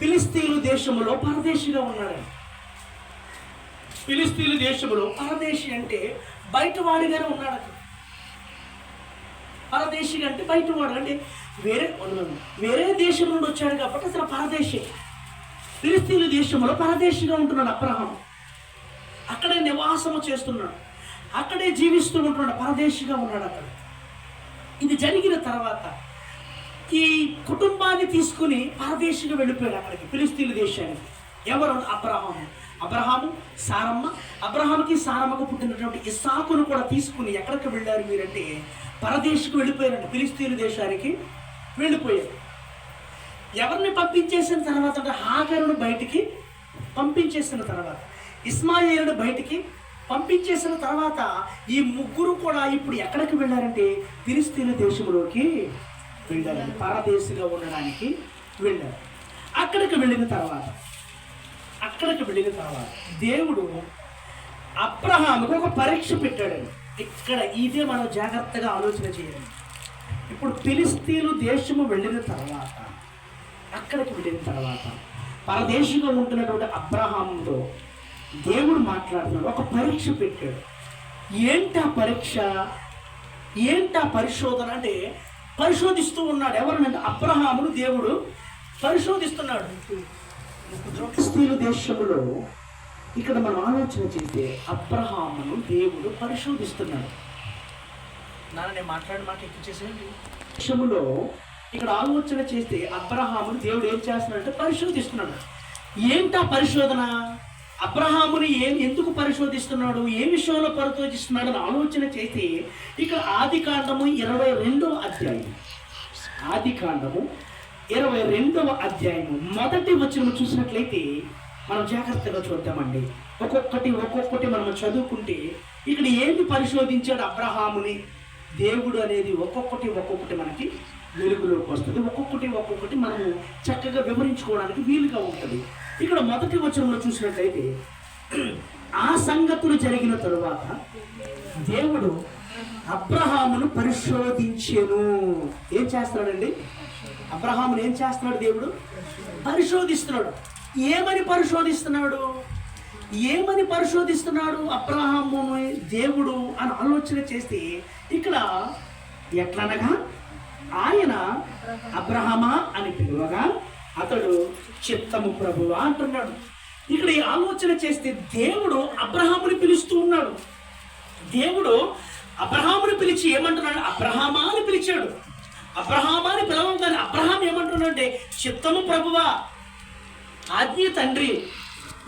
ఫిలిస్తీన్లు దేశంలో పరదేశిగా ఉన్నాడు ఫిలిస్తీన్లు దేశంలో పరదేశి అంటే బయటవాడిగానే ఉన్నాడు అక్కడ పరదేశిగా అంటే బయటవాడు అంటే వేరే వేరే దేశం నుండి వచ్చాడు కాబట్టి అసలు పరదేశి. ఫిలిస్తీన్ల దేశంలో పరదేశిగా ఉంటున్నాడు అబ్రహాం అక్కడే నివాసము చేస్తున్నాడు. అక్కడే జీవిస్తూ ఉంటున్నాడు పరదేశిగా ఉన్నాడు అక్కడ ఇది జరిగిన తర్వాత ఈ కుటుంబాన్ని తీసుకుని పరదేశిగా వెళ్ళిపోయాడు అక్కడికి ఫిలిస్తీన్ దేశానికి. ఎవరు? అబ్రహాము. అబ్రహాము సారమ్మ. అబ్రహాంకి సారమ్మకు పుట్టినటువంటి ఇసాకును కూడా తీసుకుని ఎక్కడికి వెళ్ళారు మీరంటే పరదేశకు వెళ్ళిపోయారండి ఫిలిస్తీన్ దేశానికి వెళ్ళిపోయారు. ఎవరిని పంపించేసిన తర్వాత అంటే హాగరును బయటికి పంపించేసిన తర్వాత ఇస్మాయిల్ను బయటికి పంపించేసిన తర్వాత ఈ ముగ్గురు కూడా ఇప్పుడు ఎక్కడికి వెళ్ళారంటే ఫిలిస్తీన్ దేశంలోకి వెళ్ళారు పరదేశిగా ఉండడానికి వెళ్ళారు. అక్కడికి వెళ్ళిన తర్వాత అక్కడికి వెళ్ళిన తర్వాత దేవుడు అబ్రహాముకు ఒక పరీక్ష పెట్టాడండి. ఇక్కడ ఇదే మనం జాగ్రత్తగా ఆలోచన చేయాలి ఇప్పుడు ఫిలిస్తీన్లు దేశము వెళ్ళిన తర్వాత అక్కడికి వెళ్ళిన తర్వాత పరదేశంగా ఉంటున్నటువంటి అబ్రహాంతో దేవుడు మాట్లాడుతున్నాడు. ఒక పరీక్ష పెట్టాడు. ఏంటి ఆ పరీక్ష? ఏంటి ఆ పరిశోధన? అంటే పరిశోధిస్తూ ఉన్నాడు. ఎవరినంటే అబ్రహామును దేవుడు పరిశోధిస్తున్నాడు. ఫిలిస్తీన్ల దేశంలో ఇక్కడ మనం ఆలోచన చేస్తే అబ్రహామును దేవుడు పరిశోధిస్తున్నాడు. నాన్న నేను మాట్లాడి మాట ఎక్కువ చేసేయండి. విషయంలో ఇక్కడ ఆలోచన చేస్తే అబ్రహామును దేవుడు ఏం చేస్తున్నాడంటే పరిశోధిస్తున్నాడు. ఏంటా పరిశోధన? అబ్రహాముని ఏం ఎందుకు పరిశోధిస్తున్నాడు? ఏ విషయంలో పరిశోధిస్తున్నాడు అని ఆలోచన చేస్తే ఇక్కడ ఆది కాండము ఇరవై రెండవ అధ్యాయం. ఆది కాండము ఇరవై రెండవ అధ్యాయము. మొదటి వచ్చిన చూసినట్లయితే మనం జాగ్రత్తగా చూద్దామండి. ఒక్కొక్కటి ఒక్కొక్కటి మనం చదువుకుంటే ఇక్కడ ఏమి పరిశోధించాడు అబ్రహాముని? దేవుడు అనేది ఒక్కొక్కటి ఒక్కొక్కటి మనకి వెలుగులోకి వస్తుంది. ఒక్కొక్కటి ఒక్కొక్కటి మనము చక్కగా వివరించుకోవడానికి వీలుగా ఉంటుంది. ఇక్కడ మొదటి వచనంలో చూసినట్లయితే ఆ సంగతులు జరిగిన తరువాత దేవుడు అబ్రహామును పరిశోధించెను. ఏం చేస్తున్నాడండి? అబ్రహామును ఏం చేస్తున్నాడు దేవుడు? పరిశోధిస్తున్నాడు. ఏమని పరిశోధిస్తున్నాడు? ఏమని పరిశోధిస్తున్నాడు అబ్రహామును దేవుడు అని ఆలోచన చేస్తే ఇక్కడ ఎట్లనగా? ఆయన అబ్రహమా అని పిలువగా అతడు చిత్తము ప్రభువా అంటున్నాడు. ఇక్కడ ఈ ఆలోచన చేస్తే దేవుడు అబ్రహాముని పిలుస్తూ ఉన్నాడు. దేవుడు అబ్రహాముని పిలిచి ఏమంటున్నాడు? అబ్రహామా అని పిలిచాడు. అబ్రహామా అని పిలవంగానే అబ్రహాం ఏమంటున్నాడంటే చిత్తము ప్రభువా ఆజ్ఞ తండ్రి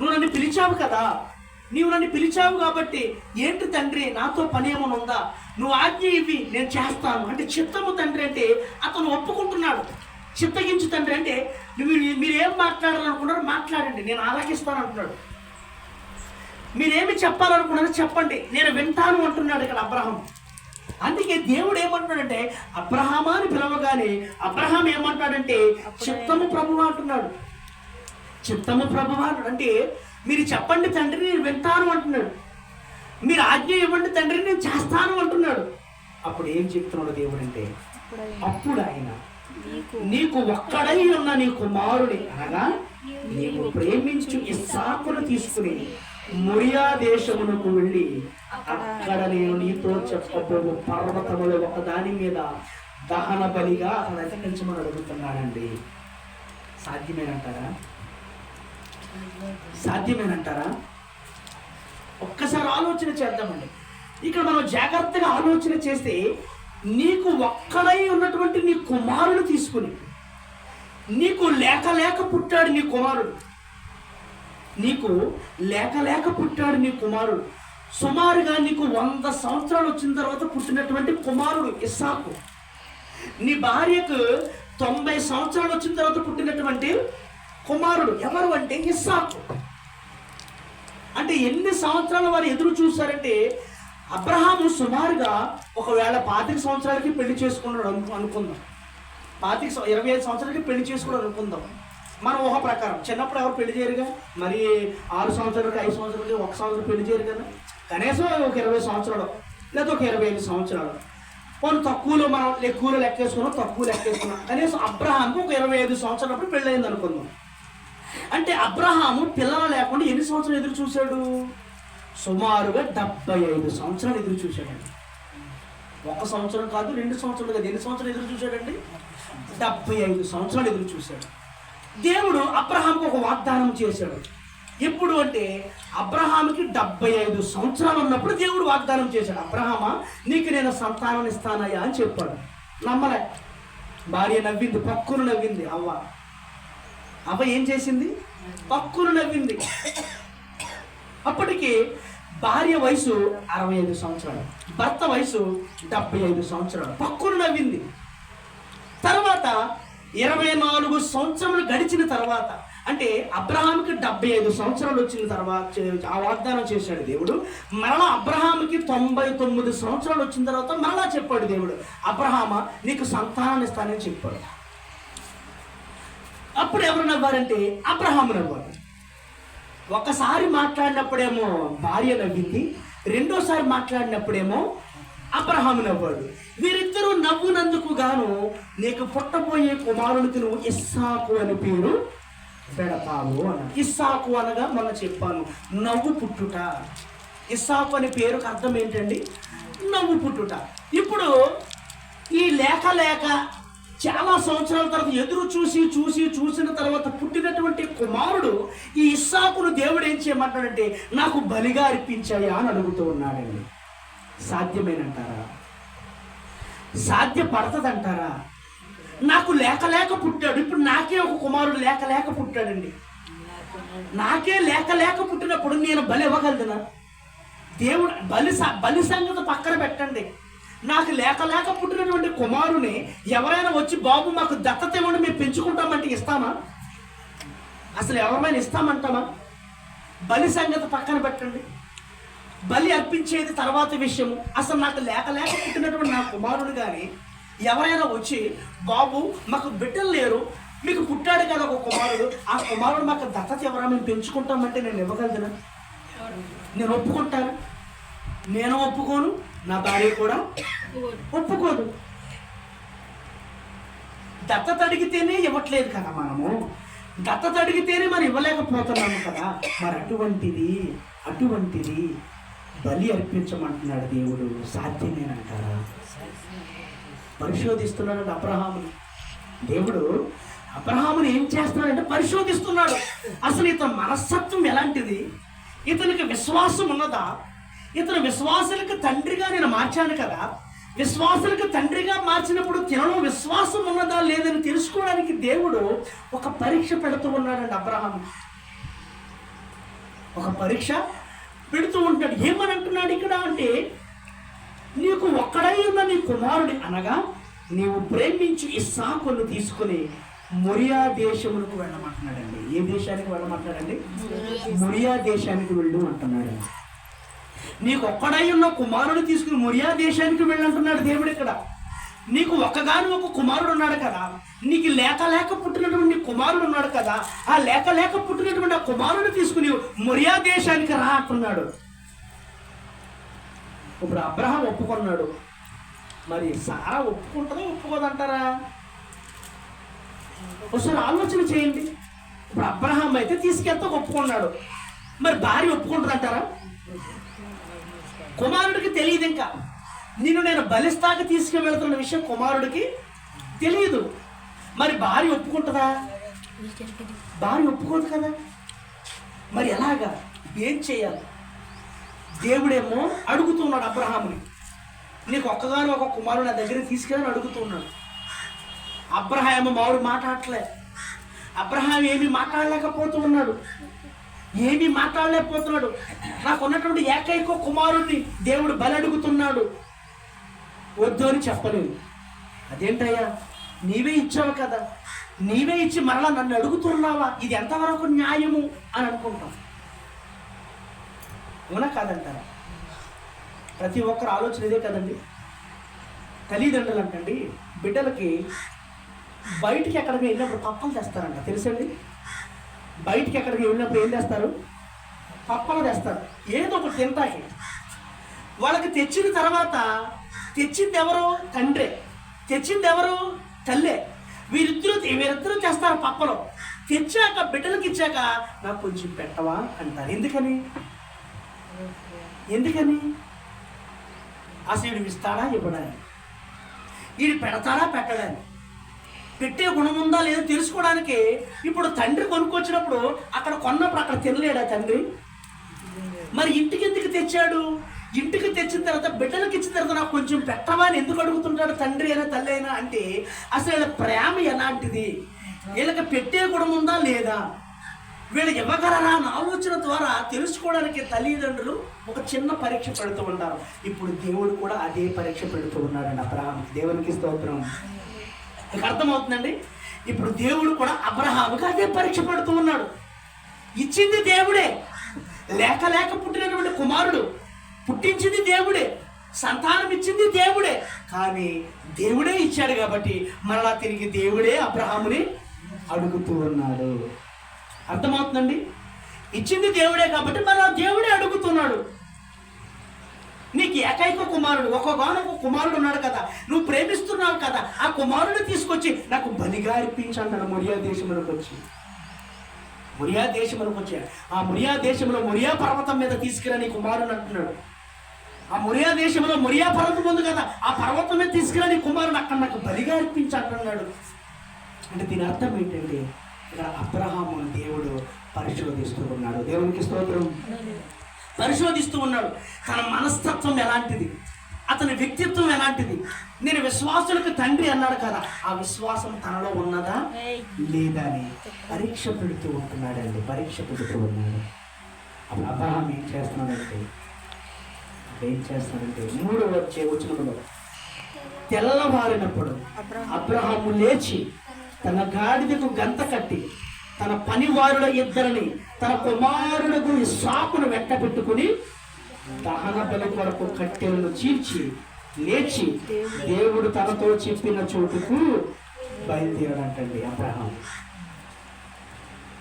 నువ్వు నన్ను పిలిచావు కదా. నీవు నన్ను పిలిచావు కాబట్టి ఏంటి తండ్రి నాతో పని ఏమైనా ఉందా? నువ్వు ఆజ్ఞ ఇవి నేను చేస్తాను. అంటే చిత్తము తండ్రి అంటే అతను ఒప్పుకుంటున్నాడు. చిత్తగించు తండ్రి అంటే నువ్వు మీరు ఏం మాట్లాడాలనుకున్నారో మాట్లాడండి నేను ఆలకిస్తాను అంటున్నాడు మీరేమి చెప్పాలనుకున్నారో చెప్పండి నేను వింటాను అంటున్నాడు ఇక్కడ అబ్రహం. అందుకే దేవుడు ఏమంటున్నాడంటే అబ్రహామా అని పిలవగానే అబ్రహాం ఏమంటాడంటే చిత్తము ప్రభు అంటున్నాడు. చిత్తము ప్రభు అంటే మీరు చెప్పండి తండ్రి నేను వింటాను అంటున్నాడు. మీరు ఆజ్ఞ ఇవ్వండి తండ్రి నేను చేస్తాను అంటున్నాడు. అప్పుడు ఏం చెప్తున్నాడు దేవుడు అంటే అప్పుడు ఆయన నీకు ఒక్కడై ఉన్న నీ కుమారుని అనగా నీవు ప్రేమించు ఇస్సాకును తీసుకుని మురియా దేశమునకు వెళ్ళి అక్కడ నేను నీతో చెప్పబోవు పర్వతములు ఒక దాని మీద దహన బలిగా అతను అతికించమని అడుగుతున్నాడండి సాధ్యమేనంటారా? సాధ్యమేనంటారా? ఒక్కసారి ఆలోచన చేద్దామండి. ఇక్కడ మనం జాగ్రత్తగా ఆలోచన చేస్తే నీకు ఒక్కడై ఉన్నటువంటి నీ కుమారుడు తీసుకుని నీకు లేక లేక పుట్టాడు నీ కుమారుడు. నీకు లేక లేక పుట్టాడు నీ కుమారుడు. సుమారుగా నీకు వంద సంవత్సరాలు వచ్చిన తర్వాత పుట్టినటువంటి కుమారుడు ఇస్సాకు. నీ భార్యకు తొంభై సంవత్సరాలు వచ్చిన తర్వాత పుట్టినటువంటి కుమారుడు ఎవరు అంటే ఇస్సాకు. అంటే ఎన్ని సంవత్సరాలు వారు ఎదురు చూశారంటే అబ్రహాము సుమారుగా ఒకవేళ పాతిక సంవత్సరాలకి పెళ్ళి చేసుకున్నాడు అను అనుకుందాం. పాతిక ఇరవై ఐదు సంవత్సరాలకి పెళ్ళి చేసుకున్నాడు అనుకుందాం. మన ఊహ ప్రకారం చిన్నప్పుడు ఎవరు పెళ్ళి చేయరుగా మరి ఆరు సంవత్సరాలకి ఐదు సంవత్సరాలకి ఒక సంవత్సరం పెళ్ళి చేయరు కదా? కనీసం ఒక ఇరవై సంవత్సరాలు లేదా ఒక ఇరవై ఐదు సంవత్సరాలు. కొన్ని తక్కువలో మనం ఎక్కువలో లెక్కేసుకున్నాం తక్కువ లెక్కేసుకున్నాం. కనీసం అబ్రహాంకు ఒక ఇరవై ఐదు సంవత్సరాలప్పుడు పెళ్ళయింది అనుకుందాం అంటే అబ్రహాము పిల్లలు లేకుండా ఎన్ని సంవత్సరాలు ఎదురు చూశాడు? సుమారుగా డెబ్బై ఐదు సంవత్సరాలు ఎదురు చూశాడండి. ఒక సంవత్సరం కాదు రెండు సంవత్సరాలు కాదు. ఎన్ని సంవత్సరాలు ఎదురు చూశాడండి? డెబ్బై ఐదు సంవత్సరాలు ఎదురు చూశాడు. దేవుడు అబ్రహాంకు ఒక వాగ్దానం చేశాడు. ఎప్పుడు అంటే అబ్రహాంకి డెబ్బై ఐదు సంవత్సరాలు ఉన్నప్పుడు దేవుడు వాగ్దానం చేశాడు. అబ్రహామా నీకు నేను సంతానం ఇస్తానయ్యా అని చెప్పాడు. నమ్మలే. భార్య నవ్వింది పక్కును నవ్వింది అవ్వ. అవ్వ ఏం చేసింది? పక్కును నవ్వింది. అప్పటికి భార్య వయసు అరవై ఐదు సంవత్సరాలు భర్త వయసు డెబ్బై ఐదు సంవత్సరాలు. పక్కును నవ్వింది. తర్వాత ఇరవై నాలుగు సంవత్సరములు గడిచిన తర్వాత అంటే అబ్రహాంకి డెబ్బై ఐదు సంవత్సరాలు వచ్చిన తర్వాత ఆ వాగ్దానం చేశాడు దేవుడు. మరలా అబ్రహాంకి తొంభై తొమ్మిది సంవత్సరాలు వచ్చిన తర్వాత మరలా చెప్పాడు దేవుడు అబ్రహామ నీకు సంతానాన్ని ఇస్తానని చెప్పాడు. అప్పుడు ఎవరు నవ్వారంటే అబ్రహాము నవ్వారు. ఒకసారి మాట్లాడినప్పుడేమో భార్య నవ్వింది రెండోసారి మాట్లాడినప్పుడేమో అబ్రహాము నవ్వాడు. వీరిద్దరూ నవ్వునందుకు గాను నీకు పుట్టబోయే కుమారునికి నువ్వు ఇస్సాకు అని పేరు పెడతావు అన్న ఇస్సాకు అనగా మొన్న చెప్పాను నవ్వు పుట్టుట. ఇస్సాకు అనే పేరుకు అర్థం ఏంటండి? నవ్వు పుట్టుట. ఇప్పుడు ఈ లేక లేక చాలా సంవత్సరాల తర్వాత ఎదురు చూసి చూసి చూసిన తర్వాత పుట్టినటువంటి కుమారుడు ఈ ఇస్సాకును దేవుడు ఏం చేయమంటాడంటే నాకు బలిగా అర్పించాయా అని అడుగుతూ ఉన్నాడండి. సాధ్యమేనంటారా? సాధ్యపడతదంటారా? నాకు లేక లేక పుట్టాడు. ఇప్పుడు నాకే ఒక కుమారుడు లేక లేక పుట్టాడండి. నాకే లేక లేక పుట్టినప్పుడు నేను బలి ఇవ్వగలదునా దేవుడు బలి బలి సంగతి పక్కన పెట్టండి. నాకు లేక లేక పుట్టినటువంటి కుమారుని ఎవరైనా వచ్చి బాబు మాకు దత్తత ఇవ్వండి మేము పెంచుకుంటామంటే ఇస్తామా? అసలు ఎవరైనా ఇస్తామంటామా? బలి సంగతి పక్కన పెట్టండి. బలి అర్పించేది తర్వాత విషయము. అసలు నాకు లేక లేక పుట్టినటువంటి నా కుమారుడు కానీ ఎవరైనా వచ్చి బాబు మాకు బిడ్డలు లేరు మీకు పుట్టాడు కదా ఒక కుమారుడు ఆ కుమారుడు మాకు దత్తత ఎవరా మేము పెంచుకుంటామంటే నేను ఇవ్వగలుగుతున్నా నేను ఒప్పుకుంటాను. నేను ఒప్పుకోను. నా భార్య కూడా ఒప్పుకోదు. దత్తత అడిగితేనే ఇవ్వట్లేదు కదా మనము. దత్తత అడిగితేనే మరి ఇవ్వలేకపోతున్నాము కదా. మరి అటువంటిది అటువంటిది బలి అర్పించమంటున్నాడు దేవుడు. సాధ్యమేనంటారా? పరిశోధిస్తున్నాడు అబ్రహాముని. దేవుడు అబ్రహాముని ఏం చేస్తున్నాడంటే పరిశోధిస్తున్నాడు. అసలు ఇతని మనస్తత్వం ఎలాంటిది? ఇతనికి విశ్వాసం ఉన్నదా? ఇతను విశ్వాసులకు తండ్రిగా నేను మార్చాను కదా. విశ్వాసులకు తండ్రిగా మార్చినప్పుడు తినలో విశ్వాసం ఉన్నదా లేదని తెలుసుకోవడానికి దేవుడు ఒక పరీక్ష పెడుతూ ఉన్నాడండి అబ్రహాం ఒక పరీక్ష పెడుతూ ఉంటాడు. ఏమని అంటున్నాడు ఇక్కడ అంటే నీకు ఒక్కడై ఉన్న నీ కుమారుడి అనగా నీవు ప్రేమించు ఇస్సాకును తీసుకుని మొరియా దేశమునకు వెళ్ళమంటున్నాడండి. ఏ దేశానికి వెళ్ళమంటున్నాడండి? మొరియా దేశానికి వెళ్ళు అంటున్నాడు నీకు ఒక్కడై ఉన్న కుమారుడు తీసుకుని మొరియా దేశానికి వెళ్ళంటున్నాడు దేవుడు ఇక్కడ. నీకు ఒక్కగాని ఒక కుమారుడు ఉన్నాడు కదా. నీకు లేక లేక పుట్టినటువంటి కుమారుడు ఉన్నాడు కదా. ఆ లేక లేక పుట్టినటువంటి ఆ కుమారుడు తీసుకుని మొరియా దేశానికి రా అంటున్నాడు. ఇప్పుడు అబ్రహం ఒప్పుకున్నాడు. మరి సారా ఒప్పుకుంటుందో ఒప్పుకోదంటారా? ఒకసారి ఆలోచన చేయండి. ఇప్పుడు అబ్రహాం అయితే తీసుకెళ్తా ఒప్పుకున్నాడు. మరి భార్య ఒప్పుకుంటుందంటారా? కుమారుడికి తెలియదు ఇంకా. నిన్ను నేను బలిస్తాకి తీసుకువెళ్తున్న విషయం కుమారుడికి తెలియదు. మరి భార్య ఒప్పుకుంటుందా? భార్య ఒప్పుకోదు కదా. మరి ఎలాగా? ఏం చేయాలి? దేవుడేమో అడుగుతున్నాడు అబ్రహాముని. నీకు ఒక్కగాను ఒక కుమారుడు నా దగ్గర తీసుకెళ్ళని అడుగుతున్నాడు. అబ్రహాం ఏమో మామిడి మాట్లాడలే అబ్రహాం ఏమీ మాట్లాడలేకపోతూ ఉన్నాడు ఏమీ మాట్లాడలేకపోతున్నాడు. నాకు ఉన్నటువంటి ఏకైక కుమారుణ్ణి దేవుడు బలడుగుతున్నాడు. అడుగుతున్నాడు వద్దు అని చెప్పలేదు. అదేంటయ్యా? నీవే ఇచ్చావు కదా. నీవే ఇచ్చి మరలా నన్ను అడుగుతున్నావా? ఇది ఎంతవరకు న్యాయము అని అనుకుంటాం. అవునా కాదంటారా? ప్రతి ఒక్కరు ఆలోచన ఇదే కదండి. తల్లిదండ్రులు అంటండి బిడ్డలకి బయటికి ఎక్కడికి వెళ్ళినప్పుడు పప్పలు తెస్తారంట. తెలుసండి? బయటికి ఎక్కడికి వెళ్ళినప్పుడు ఏం తెస్తారు? పప్పలు తెస్తారు. ఏదో ఒకటి తింటాకి వాళ్ళకి తెచ్చిన తర్వాత తెచ్చింది ఎవరు? తండ్రే. తెచ్చింది ఎవరు? తల్లే. వీరిద్దరూ వీరిద్దరూ తెస్తారు పప్పలు. తెచ్చాక బిడ్డలకి ఇచ్చాక నాకు కొంచెం పెట్టవా? అంటారు. ఎందుకని? ఎందుకని? అసలు వీడు ఇస్తాడా? ఇవ్వడానికి వీడు పెడతాడా? పెట్టడానికి పెట్టే గుణం ఉందా లేదో తెలుసుకోవడానికి ఇప్పుడు తండ్రి కొనుక్కొచ్చినప్పుడు అక్కడ కొన్నప్పుడు అక్కడ తినలేడా తండ్రి? మరి ఇంటికి ఎందుకు తెచ్చాడు? ఇంటికి తెచ్చిన తర్వాత బిడ్డలకి ఇచ్చిన తర్వాత నాకు కొంచెం పెట్టవా అని ఎందుకు అడుగుతుంటాడు తండ్రి అయినా తల్లి అయినా అంటే అసలు వీళ్ళ ప్రేమ ఎలాంటిది? వీళ్ళకి పెట్టే గుణం ఉందా లేదా? వీళ్ళకి ఇవ్వగలరా అన్న ఆలోచన ద్వారా తెలుసుకోవడానికి తల్లిదండ్రులు ఒక చిన్న పరీక్ష పెడుతూ ఉంటారు ఇప్పుడు దేవుడు కూడా అదే పరీక్ష పెడుతూ ఉన్నాడండి అబ్రహాం దేవునికి స్తోత్రం. మీకు అర్థమవుతుందండి? ఇప్పుడు దేవుడు కూడా అబ్రహాముకి అదే పరీక్ష పెడుతూ ఉన్నాడు. ఇచ్చింది దేవుడే. లేక లేక పుట్టినటువంటి కుమారుడు. పుట్టించింది దేవుడే. సంతానం ఇచ్చింది దేవుడే. కానీ దేవుడే ఇచ్చాడు కాబట్టి మరలా తిరిగి దేవుడే అబ్రహాముని అడుగుతూ ఉన్నాడు. అర్థమవుతుందండి? ఇచ్చింది దేవుడే కాబట్టి మరలా దేవుడే అడుగుతున్నాడు. నీకు ఏకైక కుమారుడు ఒక గానొక కుమారుడు ఉన్నాడు కదా. నువ్వు ప్రేమిస్తున్నావు కుమారుడు తీసుకొచ్చి నాకు బలిగా అర్పించాడు మొరియా దేశంలోకి వచ్చి. మురియా దేశంలోకి వచ్చాడు ఆ మురియా దేశంలో మురియా పర్వతం మీద తీసుకురా నీ కుమారుడు అంటున్నాడు. ఆ మురియా దేశంలో మురియా పర్వతం ఉంది కదా ఆ పర్వతం మీద తీసుకురా నీ కుమారుడు అక్కడ నాకు బలిగా అర్పించి అంటున్నాడు అంటే దీని అర్థం ఏంటంటే ఇక్కడ అబ్రహాము దేవుడు పరిశోధిస్తూ ఉన్నాడు. దేవునికి స్తోత్రం. పరిశోధిస్తూ ఉన్నాడు. తన మనస్తత్వం ఎలాంటిది? అతని వ్యక్తిత్వం ఎలాంటిది? నేను విశ్వాసులకు తండ్రి అన్నాడు కదా ఆ విశ్వాసం తనలో ఉన్నదా? లేదా అని పరీక్ష పెడుతూ ఉంటున్నాడండి పరీక్ష పెడుతూ ఉన్నాడు. అప్పుడు అబ్రహాం ఏం చేస్తున్నాడంటే ఏం చేస్తున్నాడంటే మూడు వచ్చే వచ్చినప్పుడు తెల్లవారినప్పుడు అబ్రహాము లేచి తన గాడిదకు గంత కట్టి తన పనివారుల ఇద్దరిని తన కుమారులకు సాకును వెంట పెట్టుకుని దహన బలి కొరకు కట్టెలను చీల్చి లేచి దేవుడు తనతో చెప్పిన చోటుకు బయలుదేరాడంటండి అబ్రహాం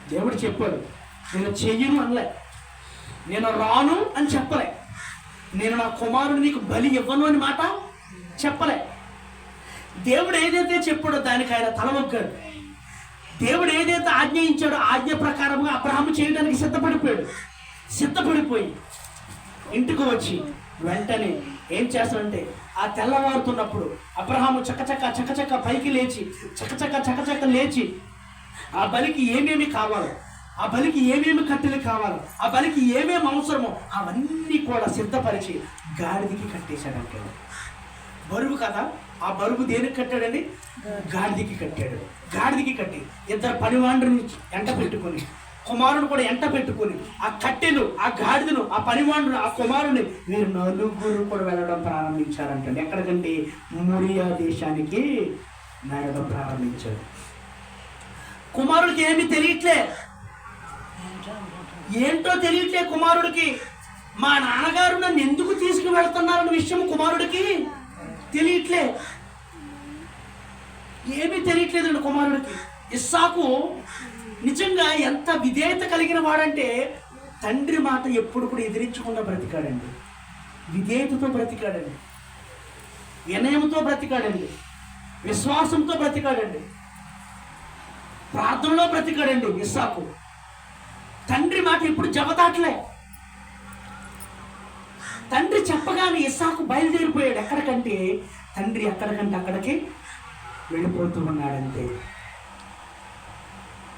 దేవుడు చెప్పాడు నేను చెయ్యను అనలే. నేను రాను అని చెప్పలే. నేను నా కుమారుడు నీకు బలి ఇవ్వను అని మాట చెప్పలే. దేవుడు ఏదైతే చెప్పాడో దానికి ఆయన తలవొగ్గాడు దేవుడు ఏదైతే ఆజ్ఞయించాడో ఆజ్ఞ ప్రకారంగా అబ్రహాము చేయడానికి సిద్ధపడిపోయాడు. సిద్ధపడిపోయి ఇంటికి వచ్చి వెంటనే ఏం చేస్తాడంటే ఆ తెల్లవారుతున్నప్పుడు అబ్రహాము చకచక చకచక పైకి లేచి చకచక చకచక లేచి ఆ బలికి ఏమేమి కావాలో ఆ బలికి ఏమేమి కట్టెలు కావాలో ఆ బలికి ఏమేమి అవసరమో అవన్నీ కూడా సిద్ధపరిచి గాడిదికి కట్టేశాడంటే. బరువు కదా? ఆ బరువు దేనికి కట్టాడండి? గాడిదికి కట్టాడు. గాడిదికి కట్టి ఇద్దరు పనివాండ్రుని ఎంట పెట్టుకొని కుమారుడు కూడా ఎంట పెట్టుకొని ఆ కట్టెలు ఆ గాడిదను ఆ పనివాణుడు ఆ కుమారుని వీరు నలుగురు కూడా వెళ్ళడం ప్రారంభించారంటండి. ఎక్కడికంటే మురియా దేశానికి వెళ్ళడం ప్రారంభించారు. కుమారుడికి ఏమి తెలియట్లే. ఏంటో తెలియట్లే కుమారుడికి. మా నాన్నగారు నన్ను ఎందుకు తీసుకువెళ్తున్నారన్న విషయం కుమారుడికి తెలియట్లే. ఏమీ తెలియట్లేదండి కుమారుడికి. ఇస్సాకు నిజంగా ఎంత విధేయత కలిగిన వాడంటే తండ్రి మాట ఎప్పుడు కూడా ఎదిరించకుండా బ్రతికాడండి. విధేయతతో బ్రతికాడండి. వినయంతో బ్రతికాడండి. విశ్వాసంతో బ్రతికాడండి. ప్రార్థనలో బ్రతికాడండి ఇస్సాకు. తండ్రి మాట ఎప్పుడు జవదాట్లే. తండ్రి చెప్పగానే ఇస్సాకు బయలుదేరిపోయాడు ఎక్కడికంటే తండ్రి ఎక్కడికంటే అక్కడికి వెళ్ళిపోతూ ఉన్నాడంతే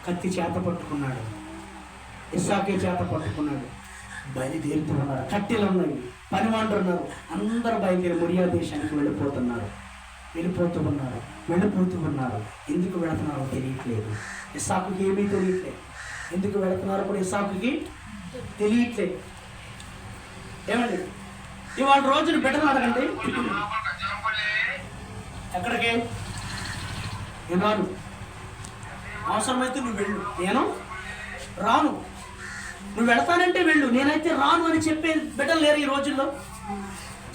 కత్తి చేత పట్టుకున్నాడు. ఇస్సాకే చేత పట్టుకున్నాడు. బయలుదేరుతున్నారు. కట్టెలు ఉన్నాయి. పనివాండ్రు ఉన్నారు అందరూ బయలుదేరి మురియా దేశానికి వెళ్ళిపోతున్నారు. వెళ్ళిపోతూ ఉన్నారు. వెళ్ళిపోతూ ఉన్నారు. ఎందుకు వెళుతున్నారో తెలియట్లేదు. ఇసాకుకి ఏమీ తెలియట్లేదు. ఎందుకు వెళుతున్నారో కూడా ఇసాకుకి తెలియట్లేదు. ఏమండి? ఇవాళ రోజున బిడ్డలు అడగండి ఎక్కడికి? నేను అవసరమైతే నువ్వు వెళ్ళు. నేను రాను. నువ్వు వెళతానంటే వెళ్ళు. నేనైతే రాను అని చెప్పే బిడ్డలు లేరు ఈ రోజుల్లో.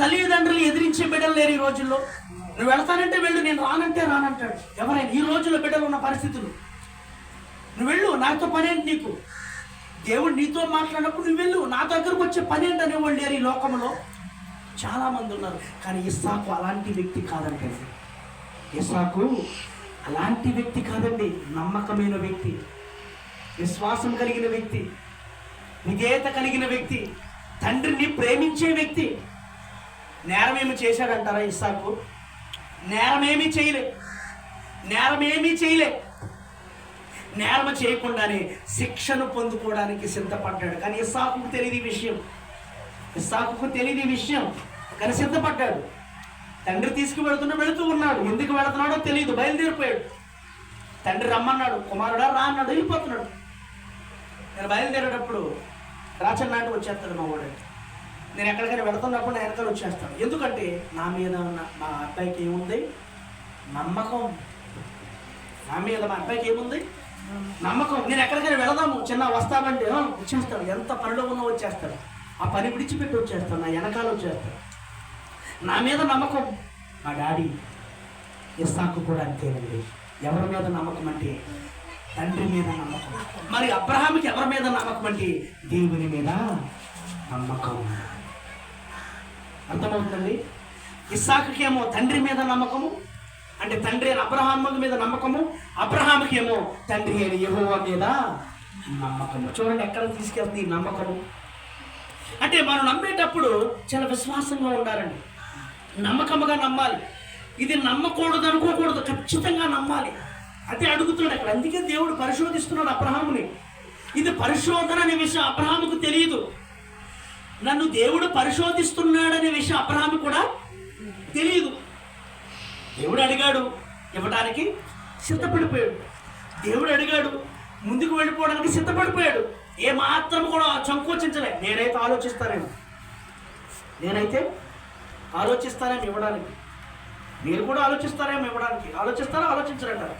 తల్లిదండ్రులు ఎదిరించే బిడ్డలు లేరు ఈ రోజుల్లో. నువ్వు వెళతానంటే వెళ్ళు. నేను రానంటే రానంటాడు. ఎవరైనా ఈ రోజుల్లో బిడ్డలు ఉన్న పరిస్థితులు. నువ్వు వెళ్ళు. నాతో పనేంటి నీకు? దేవుడు నీతో మాట్లాడినప్పుడు నువ్వు వెళ్ళు. నా దగ్గరకు వచ్చే పని అనేవాళ్ళు లేరు ఈ లోకంలో. చాలా మంది ఉన్నారు. కానీ ఇస్సాకు అలాంటి వ్యక్తి కాదంటే ఇస్సాకు అలాంటి వ్యక్తి కాదండి నమ్మకమైన వ్యక్తి విశ్వాసం కలిగిన వ్యక్తి విధేయత కలిగిన వ్యక్తి తండ్రిని ప్రేమించే వ్యక్తి. నేరమేమి చేశాడంటారా ఇస్సాకు? నేరమేమీ చేయలే. నేరమేమీ చేయలే. నేరం చేయకుండానే శిక్షను పొందుకోవడానికి సిద్ధపడ్డాడు. కానీ ఇస్సాకు తెలియదు విషయం. ఇస్సాకు తెలియదు విషయం. కానీ సిద్ధపడ్డాడు. తండ్రి తీసుకువెళ్తున్నా వెళుతూ ఉన్నాడు. ఎందుకు వెళుతున్నాడో తెలియదు. బయలుదేరిపోయాడు. తండ్రి రమ్మన్నాడు. కుమారుడా రా అన్నాడు. వెళ్ళిపోతున్నాడు. నేను బయలుదేరేటప్పుడు రాచన్నాటి వచ్చేస్తాడు మా వాడు. నేను ఎక్కడికైనా వెళుతున్నప్పుడు నేను ఎక్కడ వచ్చేస్తాను ఎందుకంటే నా మీద ఉన్న మా అబ్బాయికి ఏముంది? నమ్మకం. నా మీద మా అబ్బాయికి ఏముంది? నమ్మకం. నేను ఎక్కడికైనా వెళదాము. చిన్న వస్తామంటే వచ్చేస్తాడు. ఎంత పనిలో ఉన్నా వచ్చేస్తాడు. ఆ పని విడిచిపెట్టి వచ్చేస్తాడు. నా వెనకాల వచ్చేస్తాడు. నా మీద నమ్మకం మా డాడీ ఇస్సాకు కూడా అంతేనండి ఎవరి మీద నమ్మకం అంటే తండ్రి మీద నమ్మకం. మరి అబ్రహాంకి ఎవరి మీద నమ్మకం అంటే దేవుని మీద నమ్మకం. అర్థమవుతుంది ఇస్సాకుకి ఏమో తండ్రి మీద నమ్మకము అంటే తండ్రి అయిన అబ్రహాము మీద నమ్మకము అబ్రహాముకి ఏమో తండ్రి అయిన యెహోవా మీద నమ్మకము. చూడండి ఎక్కడ తీసుకెళ్తుంది నమ్మకము? అంటే మనం నమ్మేటప్పుడు చాలా విశ్వాసంగా ఉండాలండి. నమ్మకముగా నమ్మాలి. ఇది నమ్మకూడదు అనుకోకూడదు ఖచ్చితంగా నమ్మాలి. అదే అడుగుతున్నాడు అక్కడ అందుకే దేవుడు పరిశోధిస్తున్నాడు అబ్రహాముని. ఇది పరిశోధన అనే విషయం అబ్రహాముకు తెలియదు. నన్ను దేవుడు పరిశోధిస్తున్నాడనే విషయం అబ్రహాము కూడా తెలియదు. దేవుడు అడిగాడు ఇవ్వడానికి సిద్ధపడిపోయాడు. దేవుడు అడిగాడు ముందుకు వెళ్ళిపోవడానికి సిద్ధపడిపోయాడు. ఏ మాత్రం కూడా సంకోచించలే నేనైతే ఆలోచిస్తానేమో నేనైతే ఆలోచిస్తారేమో ఇవ్వడానికి. మీరు కూడా ఆలోచిస్తారేమో ఇవ్వడానికి. ఆలోచిస్తారా? ఆలోచించరంటారా?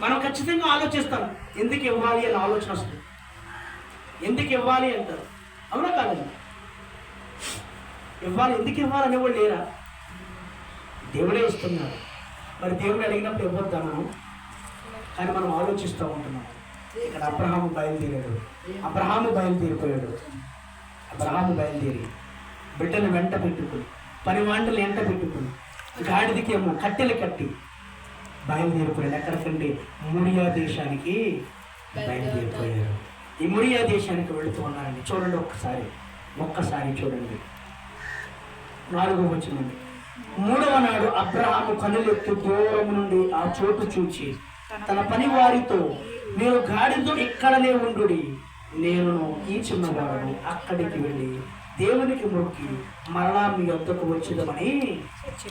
మనం ఖచ్చితంగా ఆలోచిస్తాం. ఎందుకు ఇవ్వాలి అని ఆలోచన వస్తుంది. ఎందుకు ఇవ్వాలి అంటారు. అవునా కాదండి? ఇవ్వాలి ఎందుకు ఇవ్వాలి అనేవాళ్ళు లేరా? దేవుడే ఇస్తున్నాడు మరి దేవుడు అడిగినప్పుడు ఇవ్వద్దా మనం? కానీ మనం ఆలోచిస్తూ ఉంటున్నాం. ఇక్కడ అబ్రహాము బయలుదేరాడు. అబ్రహాము బయలుదేరిపోయాడు. అబ్రహాము బయలుదేరి బిడ్డను వెంట పెట్టుకుని పని వంటలు ఎంట పెట్టుకుని గాడిదికి ఏమో కట్టెలు కట్టి బయలుదేరిపోయాడు ఎక్కడికంటే మురియా దేశానికి బయలుదేరిపోయాడు ఈ మురియా దేశానికి వెళుతూ ఉన్నారండి. చూడండి ఒక్కసారి ఒక్కసారి చూడండి. నాలుగో వచ్చినండి మూడవ నాడు అబ్రహాము కనులెత్తు దూరం నుండి ఆ చోటు చూచి తన పని వారితో మీరు గాడితో ఇక్కడనే ఉండు నేను ఈ చిన్నవాడు అక్కడికి వెళ్ళి దేవునికి మొక్కి మరలా మీ వద్దకు వచ్చేదమని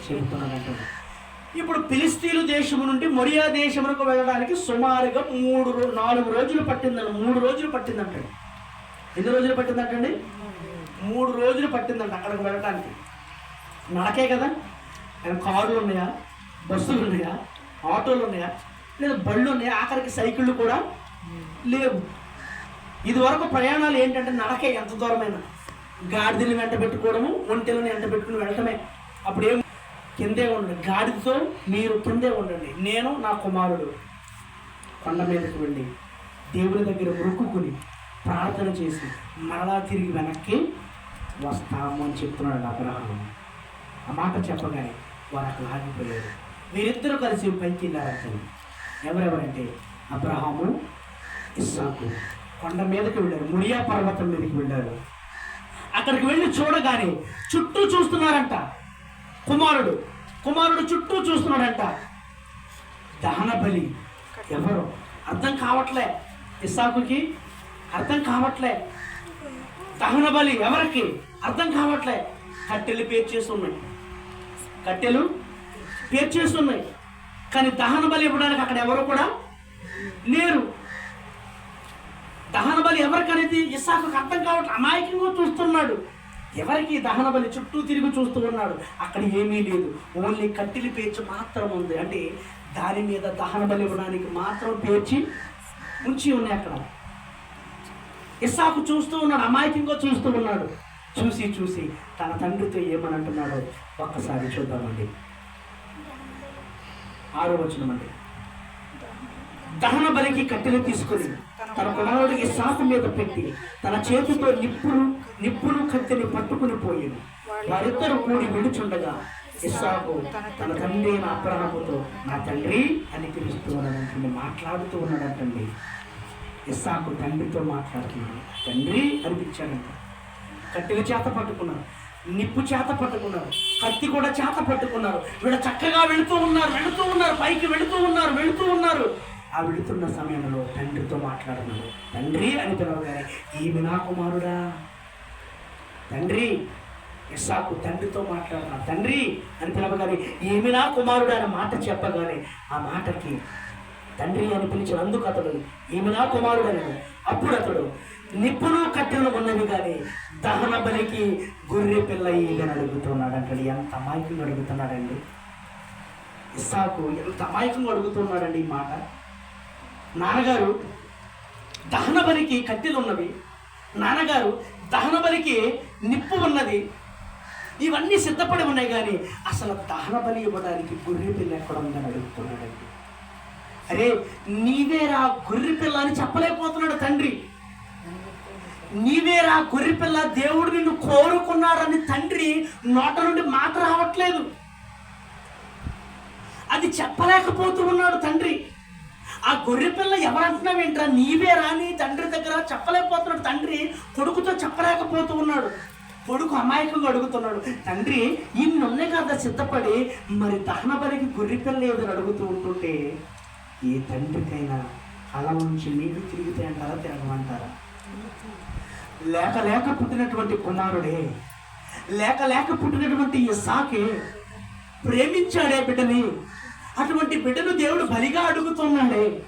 చెబుతున్నానంట ఇప్పుడు ఫిలిస్తీన్ దేశము నుండి మొరియా దేశమునకు వెళ్ళడానికి సుమారుగా మూడు నాలుగు రోజులు పట్టిందండి మూడు రోజులు పట్టిందంటండి ఎన్ని రోజులు పట్టిందంటండి మూడు రోజులు పట్టిందంట అక్కడికి వెళ్ళడానికి నడకే కదా? ఆయన కార్లు ఉన్నాయా? బస్సులు ఉన్నాయా? ఆటోలు ఉన్నాయా? లేదా బళ్ళు ఉన్నాయా? ఆఖరికి సైకిళ్ళు కూడా లేవు. ఇదివరకు ప్రయాణాలు ఏంటంటే నడకే ఎంత దూరమైనా. గాడిదని వెంట పెట్టుకోవడము ఒంటెలను వెంట పెట్టుకుని వెళ్ళటమే. అప్పుడు ఏం కిందే ఉండండి. గాడిదతో మీరు కిందే ఉండండి. నేను నా కుమారుడు. కొండ మీదకి వెళ్ళి దేవుని దగ్గర మొక్కుకుని ప్రార్థన చేసి మరలా తిరిగి వెనక్కి వస్తాము అని చెప్తున్నాడు అబ్రహాము. ఆ మాట చెప్పగానే వారు అక్కడ ఆగిపోయారు. వీరిద్దరూ కలిసి పైకి వెళ్ళారు ఎవరెవరంటే అబ్రహాము ఇస్సాకు. కొండ మీదకి వెళ్ళారు. మురియా పర్వతం మీదకి వెళ్ళారు. అక్కడికి వెళ్ళి చూడగానే చుట్టూ చూస్తున్నారంట కుమారుడు. కుమారుడు చుట్టూ చూస్తున్నాడంట. దహన బలి. ఎవరు? అర్థం కావట్లే. ఇసాకుకి అర్థం కావట్లే. దహన బలి ఎవరికి? అర్థం కావట్లే. కట్టెలు పేర్చేస్తున్నాయి కట్టెలు పేర్చేస్తున్నాయి కానీ దహన బలి ఇవ్వడానికి అక్కడ ఎవరు కూడా లేరు. దహన బలి ఎవరికనేది? ఇస్సాకు అర్థం కావట్లే. అమాయకంగా చూస్తున్నాడు. ఎవరికి దహన బలి చుట్టూ తిరిగి చూస్తూ ఉన్నాడు అక్కడ ఏమీ లేదు. ఓన్లీ కట్టెలు పేర్చి మాత్రం ఉంది. అంటే దాని మీద దహన బలి ఇవ్వడానికి మాత్రం పేర్చి ఉంచి ఉన్నాయి అక్కడ. ఇస్సాకు చూస్తూ ఉన్నాడు. అమాయకంగా చూస్తూ ఉన్నాడు. చూసి చూసి తన తండ్రితో ఏమని అంటున్నాడో ఒక్కసారి చూద్దామండి. ఆరో వచ్చినమండి దహన బలికి కట్టెలు తీసుకుని తన కుమారుడికి సాకు మీద పెట్టి తన చేతితో నిప్పులు నిప్పులు కత్తిని పట్టుకుని పోయింది. వారిద్దరు కూడి విడుచుండగా ఇస్సాకు తన తండ్రి అయిన అబ్రహాముతో నా తండ్రి అని పిలుస్తూ ఉన్నాడంటండి మాట్లాడుతూ ఉన్నాడంటండి ఇస్సాకు తండ్రితో మాట్లాడుతున్నాడు తండ్రి అనిపించాడంట. కట్టెల చేత పట్టుకున్నారు నిప్పు చేత పట్టుకున్నారు కత్తి కూడా చేత పట్టుకున్నారు. వీళ్ళు చక్కగా వెళుతూ ఉన్నారు వెళుతూ ఉన్నారు పైకి వెళుతూ ఉన్నారు వెళుతూ ఉన్నారు. ఆ వెళుతున్న సమయంలో తండ్రితో మాట్లాడున్నాడు తండ్రి అని పిలవగానే ఈమె నా కుమారుడా. తండ్రి ఇస్సాకు తండ్రితో మాట్లాడుతున్నాడు. తండ్రి అని పిలవగానే ఏమి నా కుమారుడు అనే మాట చెప్పగానే ఆ మాటకి తండ్రి అని పిలిచిన అందుకు అతడు ఏమి నా కుమారుడు అని అప్పుడు అతడు నిప్పులు కట్టెలు ఉన్నవి కానీ దహన బలికి గొర్రె పిల్ల ఈగని అడుగుతున్నాడు. అంటాడు ఎంత అమాయకంగా అడుగుతున్నాడండి. ఇస్సాకు ఎంత అమాయకంగా అడుగుతున్నాడండి ఈ మాట? నాన్నగారు దహన బలికి కట్టెలు ఉన్నవి నాన్నగారు దహన బలికి నిప్పు ఉన్నది. ఇవన్నీ సిద్ధపడి ఉన్నాయి కానీ అసలు దహన బలి ఇవ్వడానికి గొర్రె పిల్ల ఎక్కడ ఉందని అడుగుతున్నాడండి. అరే నీవేరా గొర్రె పిల్ల అని చెప్పలేకపోతున్నాడు తండ్రి. నీవేరా గొర్రె పిల్ల దేవుడు నిన్ను కోరుకున్నాడని తండ్రి నోట నుండి మాట రావట్లేదు. అది చెప్పలేకపోతూ ఉన్నాడు తండ్రి. ఆ గొర్రె పిల్ల ఎవరంటున్నావేంట్రా నీవే రాని తండ్రి దగ్గర చెప్పలేకపోతున్నాడు. తండ్రి కొడుకుతో చెప్పలేకపోతూ ఉన్నాడు. కొడుకు అమాయకంగా అడుగుతున్నాడు. తండ్రి ఈమెనున్నే కదా సిద్ధపడి మరి దహన బలికి గొర్రె పిల్ల ఏదో అడుగుతూ ఉంటుంటే ఏ తండ్రికైనా కళ నుంచి నీళ్ళు తిరిగితే అంటారా తిరగమంటారా లేక లేక పుట్టినటువంటి కుమారుడే లేక లేక పుట్టినటువంటి ఇసాకే ప్రేమించాడే బిడ్డని అటువంటి బిడ్డను దేవుడు బలిగా అడుగుతున్నాడే.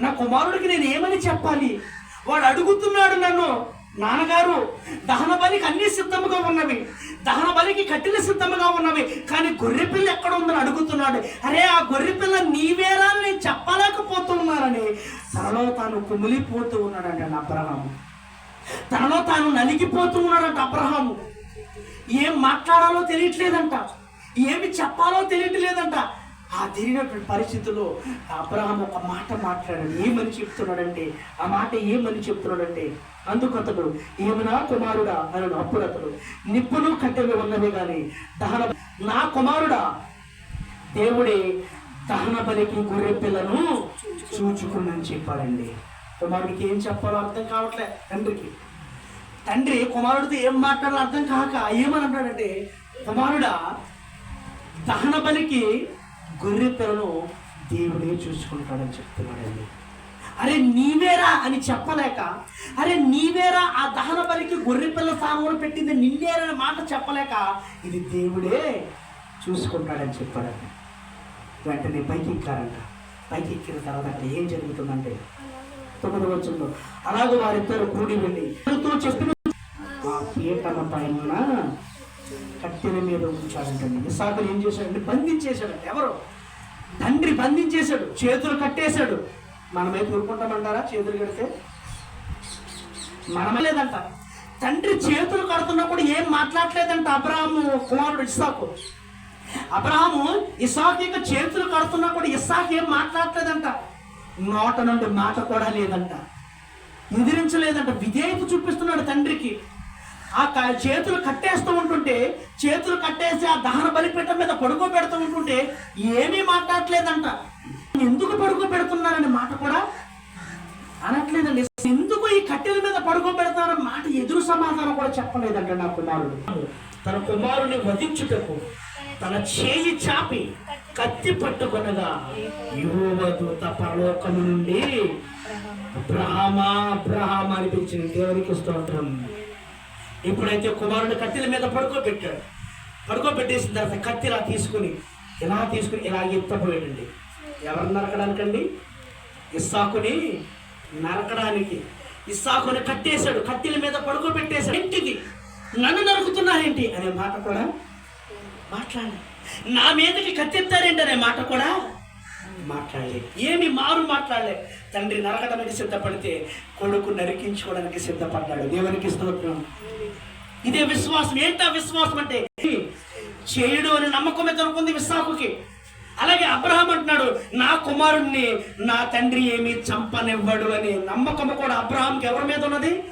నా కుమారుడికి నేను ఏమని చెప్పాలి? వాడు అడుగుతున్నాడు నన్ను. నాన్నగారు దహన బలికి అన్ని సిద్ధముగా ఉన్నవి. దహన బలికి కట్టిన సిద్ధముగా ఉన్నవి. కానీ గొర్రె పిల్ల ఎక్కడ ఉందని అడుగుతున్నాడు. అరే ఆ గొర్రె పిల్ల నీవేరా అని నేను చెప్పలేకపోతున్నానని. తనలో తాను కుమిలిపోతూ ఉన్నాడంట అబ్రహాము. తనలో తాను నలిగిపోతూ ఉన్నాడంట అబ్రహాము. ఏం మాట్లాడాలో తెలియట్లేదంట. ఏమి చెప్పాలో తెలియట్లేదంట. ఆ తిరిగినటువంటి పరిస్థితుల్లో అబ్రహం ఒక మాట మాట్లాడాడు. ఏమని చెప్తున్నాడంటే ఆ మాట ఏమని చెప్తున్నాడంటే అందుకు అతడు ఏమనా కుమారుడా అని అప్పుడు అతడు నిప్పులు కట్టెలు ఉన్నవి కానీ దహన నా కుమారుడా దేవుడే దహన బలికి గొర్రె పిల్లను చూచుకున్నని చెప్పాడండి. కుమారుడికి ఏం చెప్పాలో అర్థం కావట్లే తండ్రికి. తండ్రి కుమారుడితో ఏం మాట్లాడాలో అర్థం కాక ఏమని అన్నాడంటే కుమారుడా దహన బలికి గొర్రె పిల్లను దేవుడే చూసుకుంటాడని చెప్తున్నాడండి. అరే నీవేరా అని చెప్పలేక అరే నీవేరా ఆ దహన బలికి గొర్రె పిల్ల స్థానంలో పెట్టింది నిన్నేరనే మాట చెప్పలేక ఇది దేవుడే చూసుకుంటాడని చెప్పాడండి. వెంటనే పైకి ఎక్కారంట పైకి ఎక్కిన తర్వాత అక్కడ ఏం జరుగుతుందంటే తొమ్మిది వచ్చిందో అలాగే వారిద్దరు కూడి వెళ్ళి చెప్పిన ఆ పీటల పైన కట్టెల మీద ఉంచాడంటండి. ఇసాకులు ఏం చేశాడంటే బంధించేశాడు ఎవరు? తండ్రి బంధించేశాడు. చేతులు కట్టేశాడు. మనమైతే ఊరుకుంటామంటారా? చేతులు కడితే? మనమే లేదంట. తండ్రి చేతులు కడుతున్నప్పుడు ఏం మాట్లాడలేదంట అబ్రాహము కుమారుడు ఇస్సాకు. అబ్రహాము ఇసాకు యొక్క చేతులు కడుతున్నప్పుడు ఇస్సాకు ఏం మాట్లాడలేదంట. నోట నుండి మాట కూడా లేదంట. ఎదిరించలేదంట విధేయత చూపిస్తున్నాడు తండ్రికి. ఆ చేతులు కట్టేస్తూ ఉంటుంటే చేతులు కట్టేసి ఆ దహన బలిపీఠం మీద పడుకో పెడుతూ ఉంటుంటే ఏమీ మాట్లాడట్లేదంట. ఎందుకు పడుకో పెడుతున్నారని మాట కూడా అనట్లేదండి. ఎందుకు ఈ కట్టెల మీద పడుకో పెడతారన్న మాట ఎదురు సమాధానం కూడా చెప్పలేదంట నా కుమారుడు. తన కుమారుని వధించుటకు తన చేయి చాపి కత్తి పట్టుకొనగా యువదూత పరలోకము నుండి బ్రహ్మ బ్రహ్మ అనిపించింది దేవునికి స్తోత్రం. ఇప్పుడైతే కుమారుడు కత్తిల మీద పడుకోబెట్టాడు. పడుకోబెట్టేసిన తర్వాత కత్తి ఇలా తీసుకుని ఇలా తీసుకుని ఇలా ఎత్తపోయాడండి ఎవరు నరకడానికండి? ఇస్సాకుని నరకడానికి. ఇస్సాకుని కట్టేశాడు కత్తిల మీద పడుకోబెట్టేశాడు. ఏంటిది? నన్ను నరుకుతున్నారేంటి? అనే మాట కూడా మాట్లాడాలి నా మీదకి కత్తిస్తారేంటి అనే మాట కూడా మాట్లాడలే. ఏమి మారు మాట్లాడలే. తండ్రి నరకడానికి సిద్ధపడితే కొడుకు నరికించుకోవడానికి సిద్ధపడ్డాడు. దేవునికి స్తోత్రం. ఇదే విశ్వాసం. ఏంటా విశ్వాసం అంటే? చేయడు అనే నమ్మకం దొరుకుంది విశాఖకి అలాగే అబ్రహాం అంటున్నాడు నా కుమారుణ్ణి నా తండ్రి ఏమి చంపనివ్వడు అని నమ్మకం కూడా అబ్రహాంకి ఎవరి మీద ఉన్నది?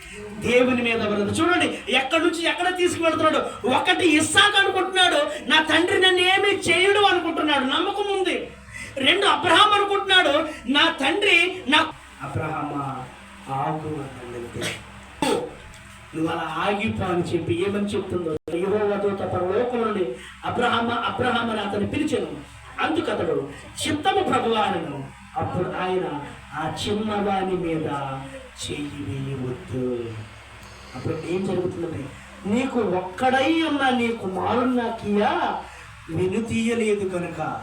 దేవుని మీద ఉన్నది. చూడండి ఎక్కడి నుంచి ఎక్కడ తీసుకువెళ్తున్నాడు? ఒకటి ఇస్సాక్ అనుకుంటున్నాడు నా తండ్రి నన్ను ఏమీ చేయడు అనుకుంటున్నాడు. నమ్మకం ఉంది. రెండు అబ్రహాం అనుకుంటున్నాడు. నా తండ్రి నా అబ్రహమా ఆగు అంటే నువ్వు అలా ఆగిపో అని చెప్పి ఏమని చెప్తుందో యెహోవా పరలోకం నుండి అబ్రహామ అబ్రహాం అని అతను పిలిచాను. అందుకు అతడు చిత్తము ప్రభువానను. అప్పుడు ఆయన ఆ చిన్నవాని మీద చెయ్యి వేయవద్దు. అప్పుడు ఏం జరుగుతుందండి నీకు ఒక్కడై ఉన్న నీ కుమారుడు నాకియా వెను తీయలేదు కనుక